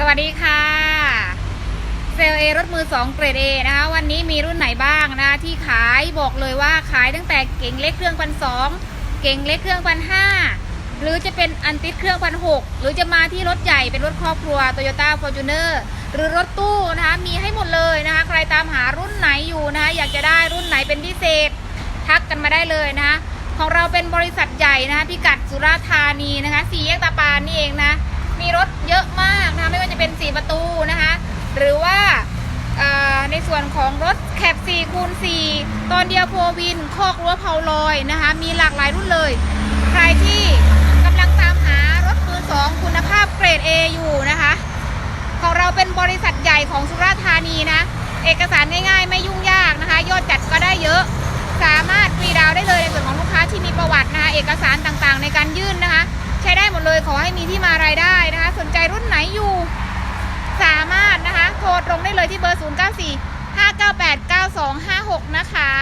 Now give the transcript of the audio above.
สวัสดีค่ะ เซลเอรถมือ2เกรด A นะคะ วันนี้มีรุ่นไหนบ้างนะคะที่ขายบอกเลยว่าขายตั้งแต่เก่งเล็กเครื่องพันสองเก่งเล็กเครื่องพันห้าหรือจะเป็นอันติดเครื่องพันหกหรือจะมาที่รถใหญ่เป็นรถครอบครัว Toyota Fortuner หรือรถตู้นะคะมีให้หมดเลยนะคะ ใครตามหารุ่นไหนอยู่นะคะอยากจะได้รุ่นไหนเป็นพิเศษ ทักกันมาได้เลยนะคะของเราเป็นบริษัทใหญ่นะคะพิกัดสุราษฎร์ธานีนะคะสี่แยกตาปานนี่เองนะมีรถเยอะมาก 4 ประตูนะคะ หรือว่าในส่วนของรถแคป4คูณ4ตอนเดียวโฟวินคอกรั้วเผาลอยนะคะ มีหลากหลายรุ่นเลย ใครที่กำลังตามหารถมือสองคุณภาพเกรด A อยู่นะคะ ของเราเป็นบริษัทใหญ่ของสุราษฎร์ธานีนะ เอกสารง่ายๆ ไม่ยุ่งยากนะคะ ยอดจัดก็ได้เยอะ สามารถฟรีดาวได้เลยในส่วนของลูกค้าที่มีประวัตินะคะ เอกสารต่างๆ ในการยื่นนะคะ ใช้ได้หมดเลยขอให้มีที่มารายได้ ตรงได้เลยที่เบอร์ 0945989256 นะคะ